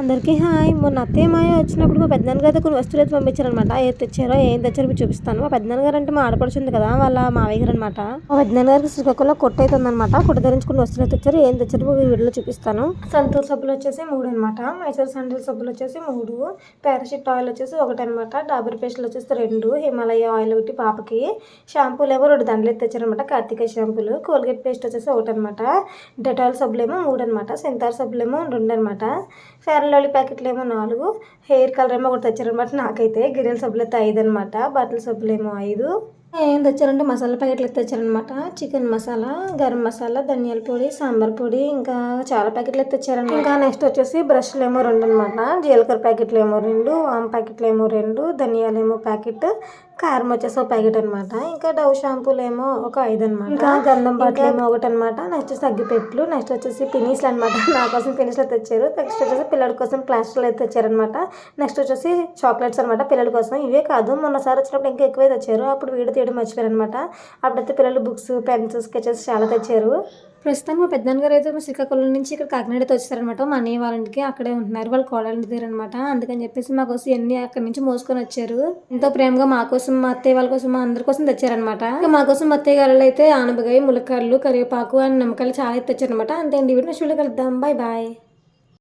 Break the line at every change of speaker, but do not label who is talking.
అందరికీ హాయ్. మొన్న అత్తయ్య మాయ వచ్చినప్పుడు మా పెద్దనాన్నగారు అయితే కొన్ని వస్తువులు అయితే పంపించారనమాట ఏది తెచ్చారో ఏం తెచ్చారో మీకు చూపిస్తాను. మా పెద్దనాన్నగారు అంటే మా ఆడపడుచుంది కదా వాళ్ళ మావయ్య గారు అనమాట మా పెద్దనాన్నగారికి శ్రీకాకుళంలో కొట్టు అయితే ఉందన్నమాట. కొట్టు కొన్ని వస్తువులు అయితే తెచ్చారు. ఏం తెచ్చారో మీ వీడియోలో చూపిస్తాను. సంతూర్ సబ్బులు వచ్చేసి మూడు అనమాట మైసూర్ శాండిల్ సబ్బులు వచ్చేసి మూడు. పారాషూట్ ఆయిల్ వచ్చేసి ఒకటి అనమాట డాబర్ పేస్ట్లు వచ్చేసి రెండు. హిమాలయ ఆయిల్ ఒకటి పాపకి. షాంపూలు ఏమో రెండు దండలు అయితే తెచ్చారనమాట కార్తీక షాంపూలు. కోల్గేట్ పేస్ట్ వచ్చేసి ఒకటి అనమాట డెటాల్ సబ్బులు ఏమో మూడు అనమాట సెంతార్ సబ్బులు ఏమో రెండు అనమాట ఫేర్ అండ్ లవ్లీ ప్యాకెట్లు ఏమో నాలుగు హెయిర్ కలర్ ఏమో ఒకటి తెచ్చారనమాట. నాకైతే గిరెల సబ్బులు అయితే ఐదు అనమాట బట్టల సబ్బులు ఏమో ఐదు. ఏం తెచ్చారంటే మసాలా ప్యాకెట్లు తెచ్చారనమాట చికెన్ మసాలా గరం మసాలా ధనియాల పొడి సాంబార్ పొడి ఇంకా చాలా ప్యాకెట్లు తెచ్చారనమాట ఇంకా నెక్స్ట్ వచ్చేసి బ్రష్లు ఏమో రెండు అనమాట జీలకర్ర ప్యాకెట్లు ఏమో రెండు ఆమ్ ప్యాకెట్లు ఏమో రెండు ధనియాలు ఏమో ప్యాకెట్ కారం వచ్చేసి ఒక ప్యాకెట్ అనమాట ఇంకా డవ్ షాంపూలు ఏమో ఒక ఐదు అనమాట ఇంకా గంధం బాటిల్ ఏమో ఒకటి అనమాట నెక్స్ట్ సగ్గిపెట్లు నెక్స్ట్ వచ్చేసి పినీస్లు అనమాట నా కోసం పినీస్లు తెచ్చారు. నెక్స్ట్ వచ్చేసి పిల్లల కోసం ప్లాస్టర్లు అయితే తెచ్చారనమాట నెక్స్ట్ వచ్చేసి చాక్లెట్స్ అనమాట పిల్లల కోసం. ఇవే కాదు మొన్నసారి వచ్చినప్పుడు ఇంకా ఎక్కువే తెచ్చారు. అప్పుడు వీడియో తీయడం మర్చిపోయారనమాట అప్పుడైతే పిల్లలు బుక్స్ పెన్స్ స్కెచెస్ చాలా తెచ్చారు. ప్రస్తుతం మా పెద్దన్న గారు అయితే మా శ్రీకాకుళం నుంచి ఇక్కడ కాకినాడ వచ్చారనమాట మా అన్నయ్య వాళ్ళ ఇంటికి అక్కడే ఉంటున్నారు. వాళ్ళు కోడలు దగ్గర అనమాట అందుకని చెప్పేసి మా కోసం ఎన్ని అక్కడి నుంచి మోసుకొని వచ్చారు. ఎంతో ప్రేమగా మా కోసం మా అత్తయ్య వాళ్ళ కోసం మా అందరి కోసం తెచ్చారనమాట ఇంకా మా కోసం మా అత్తయ్య గారు అయితే ఆనపకాయ ములక్కాడలు కరివేపాకు అండ్ నిమ్మకాయలు చాలా అయితే తెచ్చారనమాట అంతే అండి. వీడియో కలుద్దాం. Bye bye